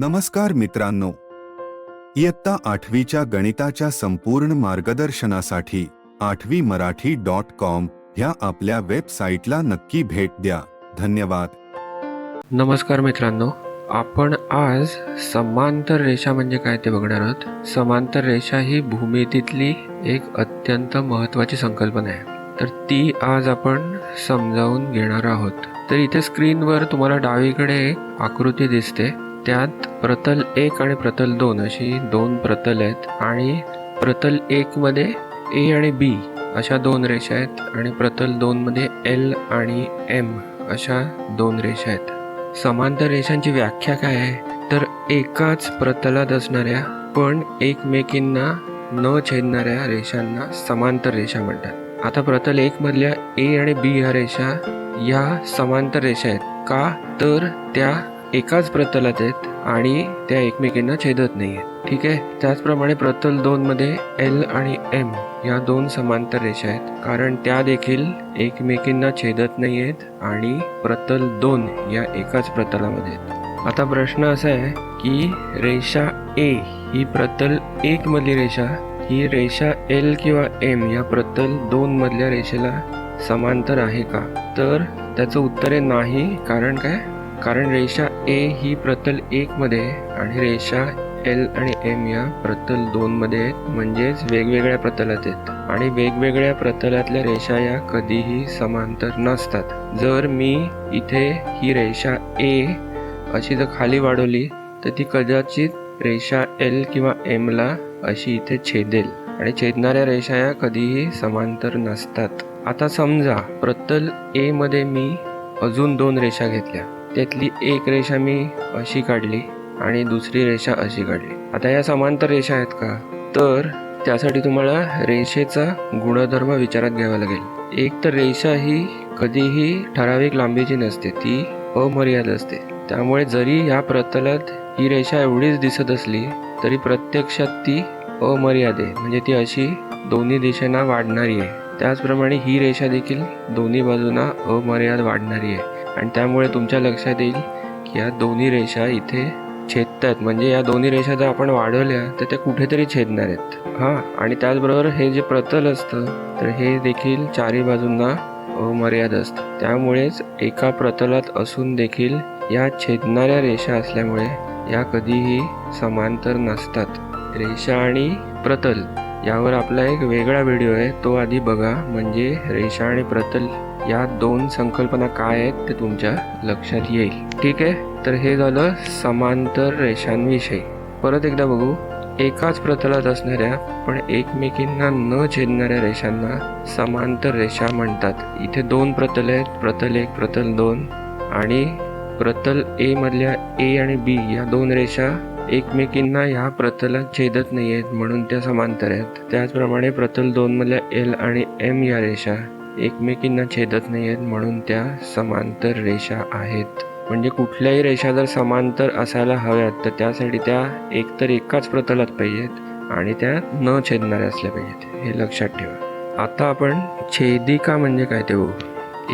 नमस्कार मित्रांनो. इयत्ता आठवीच्या गणिताच्या संपूर्ण मार्गदर्शनासाठी आठवी मराठी डॉट कॉम ह्या आपल्या वेबसाईटला नक्की भेट द्या. धन्यवाद. नमस्कार मित्रांनो. आपण आज समांतर रेषा म्हणजे काय ते बघणार आहोत. समांतर रेषा ही भूमितीतली एक अत्यंत महत्वाची संकल्पना आहे. तर ती आज आपण समजावून घेणार आहोत. तर इथे स्क्रीनवर तुम्हाला डावीकडे एक आकृती दिसते. त्यात प्रतल एक आणि प्रतल दोन अशी दोन प्रतल आहेत आणि प्रतल एकमध्ये ए आणि बी अशा दोन रेषा आहेत आणि प्रतल दोनमध्ये एल आणि एम अशा दोन रेषा आहेत. समांतर रेषांची व्याख्या काय आहे? तर एकाच प्रतलात असणाऱ्या पण एकमेकींना न छेदणाऱ्या रेषांना समांतर रेषा म्हणतात. आता प्रतल एकमधल्या ए आणि बी ह्या रेषा या समांतर रेषा आहेत. का? तर त्या एकाच प्रतलात आहेत आणि त्या एकमेकींना छेदत नाही आहेत ठीक आहे? त्याचप्रमाणे प्रतल दोन मध्ये एल आणि एम या दोन समांतर रेषा आहेत. कारण त्या देखील एकमेकींना छेदत नाही आहेत आणि प्रतल दोन या एकाच प्रतलामध्ये आहेत. आता प्रश्न असा आहे की रेषा ए ही प्रतल एक मधली रेषा ही रेषा एल किंवा एम या प्रतल दोन मधल्या रेषेला समांतर आहे का? तर त्याचं उत्तर आहे नाही. कारण काय? कारण रेषा ए ही प्रतल एक मध्ये आणि रेषा एल आणि एम या प्रतल दोन मध्ये आहेत. म्हणजेच वेगवेगळ्या प्रतलात आहेत. आणि वेगवेगळ्या प्रतलातल्या रेषा या कधीही समांतर नसतात. जर मी इथे ही रेषा ए अशी जर खाली वाढवली तर ती कदाचित रेषा एल किंवा एमला अशी इथे छेदेल. आणि छेदणाऱ्या रेषा या कधीही समांतर नसतात. आता समजा प्रतल ए मध्ये मी अजून दोन रेषा घेतल्या. त्यातली एक रेषा मी अशी काढली आणि दुसरी रेषा अशी काढली. आता या समांतर रेषा आहेत का? तर त्यासाठी तुम्हाला रेषेचा गुणधर्म विचारात घ्यावा लागेल. एक तर रेषा ही कधीही ठराविक लांबीची नसते ती अमर्याद असते. त्यामुळे जरी या प्रतलात ही रेषा एवढीच दिसत असली तरी प्रत्यक्षात ती अमर्याद आहे. म्हणजे ती अशी दोन्ही दिशेना वाढणारी आहे. त्याचप्रमाणे ही रेषा देखील दोन्ही बाजूंना अमर्याद वाढणारी आहे. आणि त्यामुळे तुमच्या लक्षात येईल की या दोन्ही रेषा इथे छेदतात. म्हणजे या दोन्ही रेषा जर आपण वाढवल्या तर त्या कुठेतरी छेदणार आहेत. हां आणि त्याचबरोबर हे जे प्रतल असतं तर हे देखील चारी बाजूंना अमर्याद असतं. त्यामुळेच एका प्रतलात असून देखील या छेदणाऱ्या रेषा असल्यामुळे या कधीही समांतर नसतात. रेषा आणि प्रतल यावर आपला एक वेगळा व्हिडिओ आहे. तो आधी बघा म्हणजे रेषा आणि प्रतल. या दोन संकल्पना काय आहेत ते तुमच्या लक्षात येईल. ठीक आहे? तर हे झालं समांतर रेषांविषयी. परत एकदा बघू. एकाच प्रतलात असणाऱ्या पण एकमेकींना न छेदणाऱ्या रेषांना समांतर रेषा म्हणतात. इथे दोन प्रतल आहेत. प्रतल एक प्रतल दोन. आणि प्रतल ए मधल्या ए आणि बी या दोन रेषा एकमेकींना ह्या प्रतलात छेदत नाही आहेत म्हणून त्या समांतर आहेत. त्याचप्रमाणे प्रतल दोन मधल्या एल आणि एम या रेषा एकमेकींना छेदत नाही आहेत म्हणून त्या समांतर रेषा आहेत. म्हणजे कुठल्याही रेषा जर समांतर असायला हव्यात तर त्यासाठी त्या एकतर एकाच प्रतलात पाहिजेत आणि त्या न छेदणाऱ्या असल्या पाहिजेत. हे लक्षात ठेवा. आता आपण छेदिका म्हणजे काय ते बघू.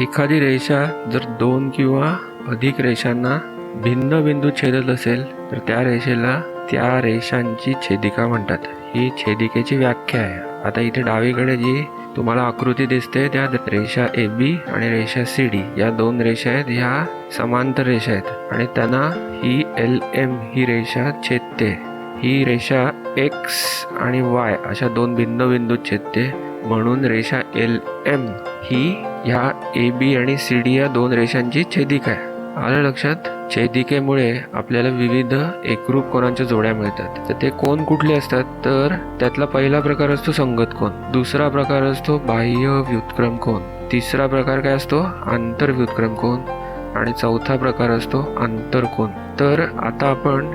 एखादी रेषा जर दोन किंवा अधिक रेषांना भिन्न बिंदू छेदत असेल तर त्या रेषेला त्या रेषांची छेदिका म्हणतात. ही छेदिकेची व्याख्या आहे. आता इथे डावीकडे जी तुम्हाला आकृती दिसते त्या रेषा ए बी आणि रेषा सी डी या दोन रेषा आहेत ह्या समांतर रेषा आहेत. आणि त्यांना ही एल एम ही रेषा छेदते. ही रेषा एक्स आणि वाय अशा दोन भिन्न बिंदूत छेदते. म्हणून रेषा एल एम ही ह्या ए बी आणि सी डी या दोन रेषांची छेदिका आहे. आलं लक्षात? छेदिकेमुळे आपल्याला विविध एकरूप कोणांच्या जोड्या मिळतात. तर ते कोण कुठले असतात? तर त्यातला पहिला प्रकार असतो संगत कोण. दुसरा प्रकार असतो बाह्य व्युत्क्रम कोण. तिसरा प्रकार काय असतो? आंतर व्युत्क्रम कोण. आणि चौथा प्रकार असतो आंतर कोण. तर आता आपण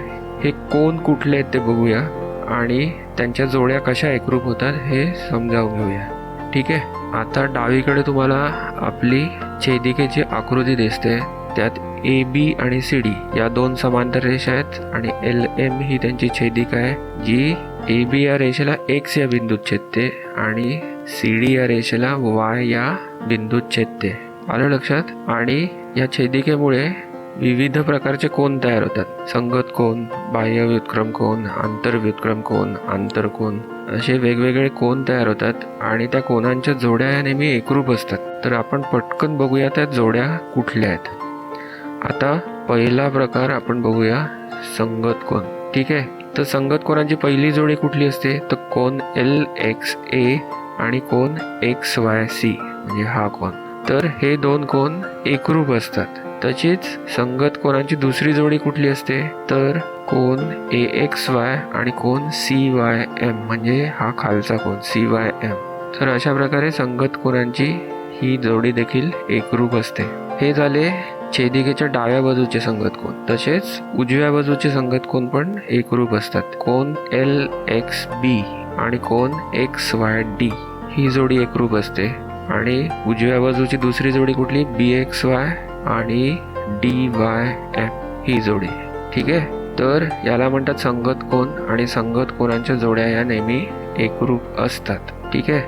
हे कोण कुठले आहेत ते बघूया. आणि त्यांच्या जोड्या कशा एकरूप होतात हे समजावून घेऊया. ठीक आहे? आता डावीकडे तुम्हाला आपली छेदिकेची आकृती दिसते. त्यात ए बी आणि सी डी या दोन समांतर रेषा आहेत आणि एल एम ही त्यांची छेदिका आहे जी ए बी या रेषेला एक्स या बिंदूत छेदते आणि सी डी या रेषेला वाय या बिंदूत छेदते. आलं लक्षात? आणि या छेदिकेमुळे विविध प्रकारचे कोण तयार होतात. संगत कोण बाह्य व्युत्क्रम कोण आंतर व्युत्क्रम कोण आंतरकोण असे वेगवेगळे कोण तयार होतात आणि त्या कोणांच्या जोड्या या नेहमी एकरूप असतात. तर आपण पटकन बघूया त्या जोड्या कुठल्या आहेत. आता पहिला प्रकार आपण बघूया संगत कोण. ठीक आहे? तर संगत कोणाची पहिली जोडी कुठली असते? तर कोण एल एक्स ए आणि कोण एक्स वाय सी म्हणजे हा कोण. तर हे दोन कोण एकरूप असतात. तशीच संगत कोणाची दुसरी जोडी कुठली असते? तर कोण ए एक्स वाय आणि कोण सी वाय एम म्हणजे हा खालचा कोण सी वाय एम तर अशा प्रकारे संगत कोणांची ही जोडी देखील एकरूप असते. हे झाले छेदिकेच्या डाव्या बाजूचे संगत कोण? तसेच उजव्या बाजूचे संगत कोण पण एकरूप असतात. कोण एल एक्स बी आणि कोण एक्स वाय डी ही जोडी एकरूप असते. आणि उजव्या बाजूची दुसरी जोडी कुठली? बी एक्स वाय आणि डी वाय एफ ही जोडी. ठीक आहे? तर याला म्हणतात संगत कोण आणि संगत कोणांच्या जोड्या या नेहमी एकरूप असतात. ठीक आहे?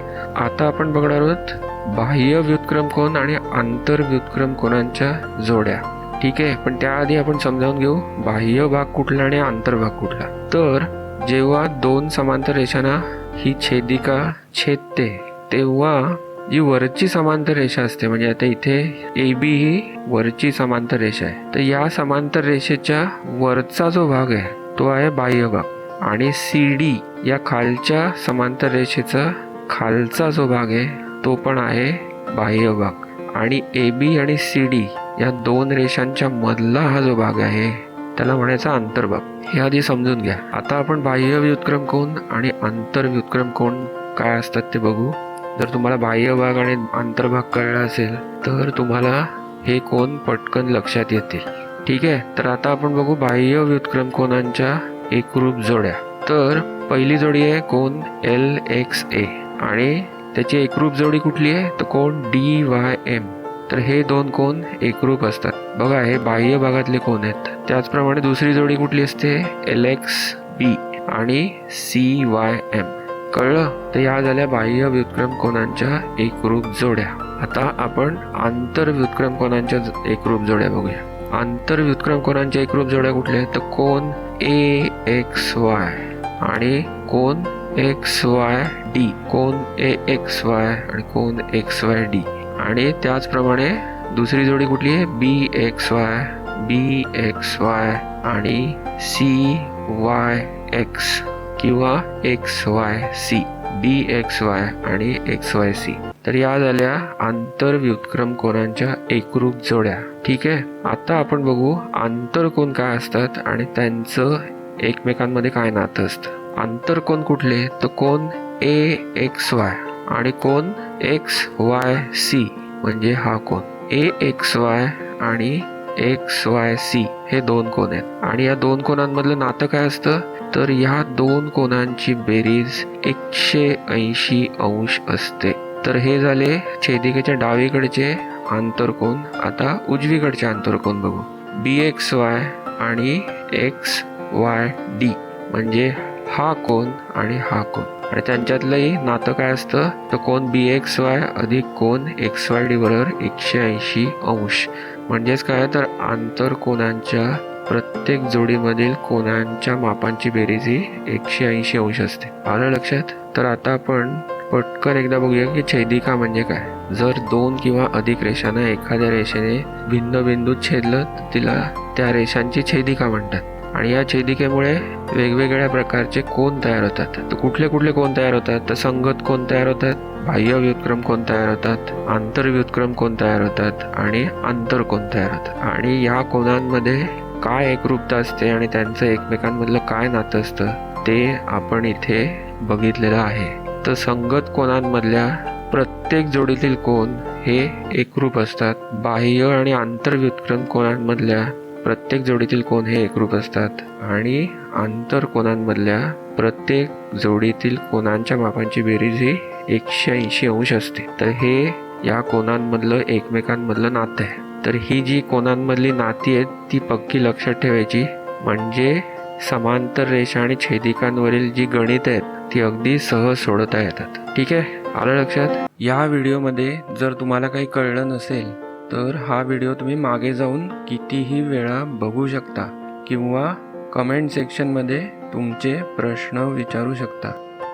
आता आपण बघणार आहोत बाह्य व्युत्क्रम कोण आणि आंतर व्युत्क्रम कोणांच्या जोड्या. ठीक आहे पण त्याआधी आपण समजावून घेऊ बाह्य भाग कुठला आणि आंतरभाग कुठला. तर जेव्हा दोन समांतर रेषांना ही छेदिका छेदते तेव्हा जी वरची समांतर रेषा असते म्हणजे आता इथे ए बी ही वरची समांतर रेषा आहे. तर या समांतर रेषेच्या वरचा जो भाग आहे तो आहे बाह्य भाग. आणि सी डी या खालच्या समांतर रेषेचा खालचा जो भाग आहे तो पण आहे बाह्य भाग आणि ए बी आणि सी डी या दोन रेषांच्या मधला हा जो भाग आहे त्याला म्हणायचा अंतर्भाग. हे आधी समजून घ्या. आता आपण बाह्य व्युत्क्रम कोण आणि आंतर व्युत्क्रम कोण काय असतात ते बघू. जर तुम्हाला बाह्य भाग आणि अंतर्भाग कळला असेल तर तुम्हाला हे कोण पटकन लक्षात येतील. ठीक आहे? तर आता आपण बघू बाह्य व्युत्क्रम कोणांच्या एकरूप जोड्या. तर पहिली जोडी आहे कोण एल एक्स ए आणि त्याची एकरूप जोडी कुठली आहे? तर कोण? D Y M. तर हे दोन कोण एकरूप असतात. बघा हे बाह्य भागातले कोण आहेत? त्याचप्रमाणे दुसरी जोडी कुठली असते? एल एक्स बी आणि सी वाय एम कळलं? तर या झाल्या बाह्य व्युत्क्रम कोणांच्या एकरूप जोड्या. आता आपण आंतर व्युत्क्रम कोणांच्या एकरूप जोड्या बघूया. आंतर व्युत्क्रम कोणांच्या एकरूप जोड्या कुठल्या आहेत? तर कोण? ए एक्स वाय आणि कोण? एक्स वाय डी कोण ए एक्स वाय आणि कोण एक्स वाय डी आणि त्याचप्रमाणे दुसरी जोडी कुठली आहे? B X Y B X Y आणि सी वाय एक्स किंवा X Y C B X Y आणि एक्स वाय सी तर या झाल्या आंतर व्युत्क्रम कोणांच्या एकरूप जोड्या. ठीक आहे? आता आपण बघू आंतर कोण काय असतात आणि त्यांचं एकमेकांमध्ये काय नातं असतं. आंतर कोण कुठले? तर कोण ए एक्स वाय आणि कोण एक्स वाय सी म्हणजे हा कोण? ए एक्स वाय आणि एक्स वाय सी हे दोन कोण आहेत? आणि या दोन कोणांमधलं नातं काय असतं? तर या दोन कोणांची बेरीज एकशे ऐंशी अंश असते. तर हे झाले छेदिकेच्या डावीकडचे आंतरकोन आता उजवीकडचे आंतरकोन बघू? बी एक्स वाय आणि एक्स वाय डी म्हणजे हा कोण आणि हा कोण? आणि त्यांच्यातलंही नातं काय असतं? तर कोण बी एक्स वाय अधिक कोण एक्स वाय डी बरोबर एकशे ऐंशी अंश. म्हणजेच काय? तर आंतर कोणांच्या प्रत्येक जोडीमधील कोणांच्या मापांची बेरीज ही एकशे ऐंशी अंश असते. आलं लक्षात? तर आता आपण पटकन एकदा बघूया की छेदिका म्हणजे काय? जर दोन किंवा अधिक रेषांना एखाद्या रेषेने भिन्न बिंदूत छेदलं तर तिला त्या रेषांची छेदिका म्हणतात. आणि या छेदिकेमुळे वेगवेगळ्या प्रकारचे कोण तयार होतात? तर कुठले कुठले कोण तयार होतात? तर संगत कोण तयार होतात? बाह्य व्युत्क्रम कोण तयार होतात? आंतरव्युत्क्रम कोण तयार होतात? आणि आंतर कोण तयार होतात? आणि या कोणांमध्ये काय एकरूपता असते आणि त्यांचं एकमेकांमधलं काय नातं असतं ते आपण इथे बघितलेलं आहे. तर संगत कोणांमधल्या प्रत्येक जोडीतील कोण हे एकरूप असतात. बाह्य आणि आंतरव्युत्क्रम कोणांमधल्या प्रत्येक जोडीतील कोण हे एकरूप असतात आणि आंतर कोणांमधल्या प्रत्येक जोडीतील कोणांच्या मापांची बेरीज ही एकशे ऐंशी अंश असते. तर हे या कोणांमधलं एकमेकांमधलं नातं आहे. तर ही जी कोणांमधली नाती आहेत ती पक्की लक्षात ठेवायची म्हणजे समांतर रेषा आणि छेदिकांवरील जी गणित आहेत ती अगदी सहज सोडवता येतात. ठीक आहे? आलं लक्षात? या व्हिडिओमध्ये जर तुम्हाला काही कळलं नसेल तर हा व्हिडिओ तुम्ही मागे जाऊन कितीही वेळा बघू शकता किंवा कमेंट सेक्शनमध्ये तुमचे प्रश्न विचारू शकता.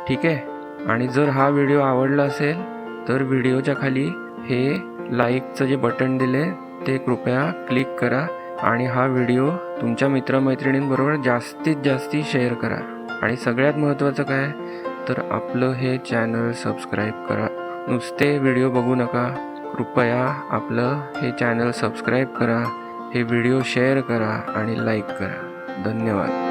ठीक आहे? आणि जर हा व्हिडिओ आवडला असेल तर व्हिडिओच्या खाली हे लाईकचं जे बटन दिले ते कृपया क्लिक करा आणि हा व्हिडिओ तुमच्या मित्रमैत्रिणींबरोबर जास्तीत जास्ती शेअर करा. आणि सगळ्यात महत्त्वाचं काय? तर आपलं हे चॅनल सबस्क्राईब करा. नुसते व्हिडिओ बघू नका. कृपया आपलं हे चॅनल सबस्क्राईब करा हे व्हिडिओ शेअर करा आणि लाईक करा. धन्यवाद.